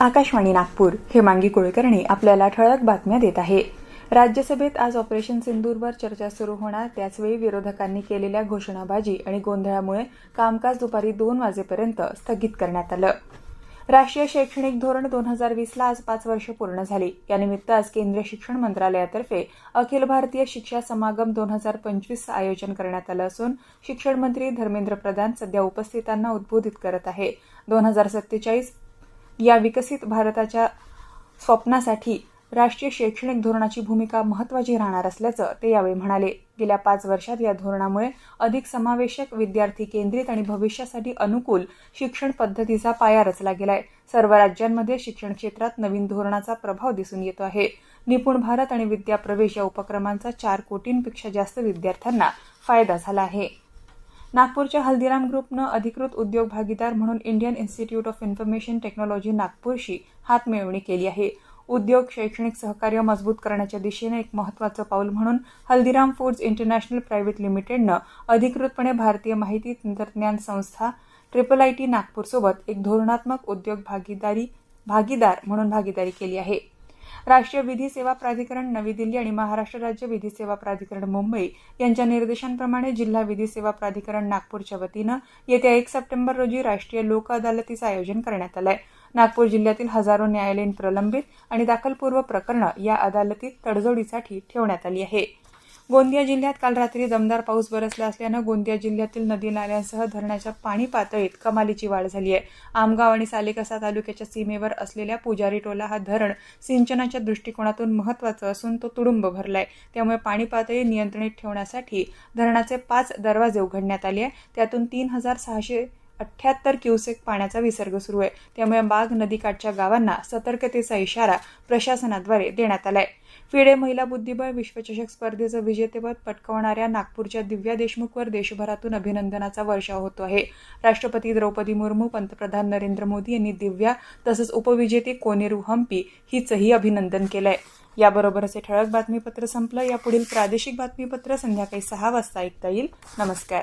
आकाशवाणी नागपूर हेमांगी कुलकर्णी आपल्याला ठळक बातम्या देत आहे. राज्यसभेत आज ऑपरेशन सिंदूरवर चर्चा सुरू होणार. त्याचवेळी विरोधकांनी केलेल्या घोषणाबाजी आणि गोंधळामुळे कामकाज दुपारी दोन वाजेपर्यंत स्थगित करण्यात आलं. राष्ट्रीय शैक्षणिक धोरण दोन हजार वीसला आज पाच वर्ष पूर्ण झाली. यानिमित्त आज केंद्रीय शिक्षण मंत्रालयातर्फे अखिल भारतीय शिक्षा समागम दोन हजार पंचवीसचं आयोजन करण्यात आलं असून शिक्षण मंत्री धर्मेंद्र प्रधान सध्या उपस्थितांना उद्बोधित करत आहे. दोन हजार सत्तेचाळीस या विकसित भारताच्या स्वप्नासाठी राष्ट्रीय शैक्षणिक धोरणाची भूमिका महत्वाची राहणार असल्याचं ते यावेळी म्हणाले. गेल्या पाच वर्षात या धोरणामुळे अधिक समावेशक विद्यार्थी केंद्रित आणि भविष्यासाठी अनुकूल शिक्षण पद्धतीचा पाया रचला गेलाय. सर्व राज्यांमध्ये शिक्षण क्षेत्रात नवीन धोरणाचा प्रभाव दिसून येतो आहे. निपुण भारत आणि विद्या प्रवेश या उपक्रमांचा चार कोटींपेक्षा जास्त विद्यार्थ्यांना फायदा झाला आहे. नागपूरच्या हल्दीराम ग्रुपनं अधिकृत उद्योग भागीदार म्हणून Indian institute of information technology नागपूरशी हातमिळवणी केली आहे. उद्योग शैक्षणिक सहकार्य मजबूत करण्याच्या दिशेने एक महत्वाचं पाऊल म्हणून हल्दीराम फूड्स इंटरनॅशनल प्रायव्हेट लिमिटेडनं अधिकृतपणे भारतीय माहिती तंत्रज्ञान संस्था ट्रिपल आय टी नागपूरसोबत एक धोरणात्मक उद्योग भागीदारी भागीदार म्हणून भागीदारी केली आहे. राष्ट्रीय विधी सेवा प्राधिकरण नवी दिल्ली आणि महाराष्ट्र राज्य विधी सेवा प्राधिकरण मुंबई यांच्या निर्देशांप्रमाणे जिल्हा विधी सेवा प्राधिकरण नागपूरच्या वतीनं येत्या एक सप्टेंबर रोजी राष्ट्रीय लोक अदालतीचं आयोजन करण्यात आलं आहे नागपूर जिल्ह्यातील हजारो न्यायालयीन प्रलंबित आणि दाखलपूर्व प्रकरणं या अदालतीत तडजोडीसाठी ठेवण्यात आली आहे. गोंदिया जिल्ह्यात काल रात्री दमदार पाऊस बरसला असल्यानं गोंदिया जिल्ह्यातील नदी नाल्यांसह धरणाच्या पाणी पातळीत कमालीची वाढ झाली आहे. आमगाव आणि सालेकसा तालुक्याच्या सीमेवर असलेल्या पुजारी टोला हा धरण सिंचनाच्या दृष्टिकोनातून महत्वाचं असून तो तुडुंब भरलाय. त्यामुळे पाणी पातळी नियंत्रित ठेवण्यासाठी धरणाचे पाच दरवाजे उघडण्यात आले आहे त्यातून तीन हजार सहाशे अठ्ठ्याहत्तर क्युसेक पाण्याचा विसर्ग सुरू आहे. त्यामुळे बाग नदीकाठच्या गावांना सतर्कतेचा इशारा प्रशासनाद्वारे देण्यात आला आहे फिडे महिला बुद्धिबळ विश्वचषक स्पर्धेचं विजेतेपद पटकावणाऱ्या नागपूरच्या दिव्या देशमुखवर देशभरातून अभिनंदनाचा वर्षाव होतो आहे. राष्ट्रपती द्रौपदी मुर्मू पंतप्रधान नरेंद्र मोदी यांनी दिव्या तसंच उपविजेते कोनेरू हम्पी हिचंही अभिनंदन केलंय. याबरोबरच हे ठळक बातमीपत्र संपलं. यापुढील प्रादेशिक बातमीपत्र संध्याकाळी सहा वाजता ऐकता येईल. नमस्कार.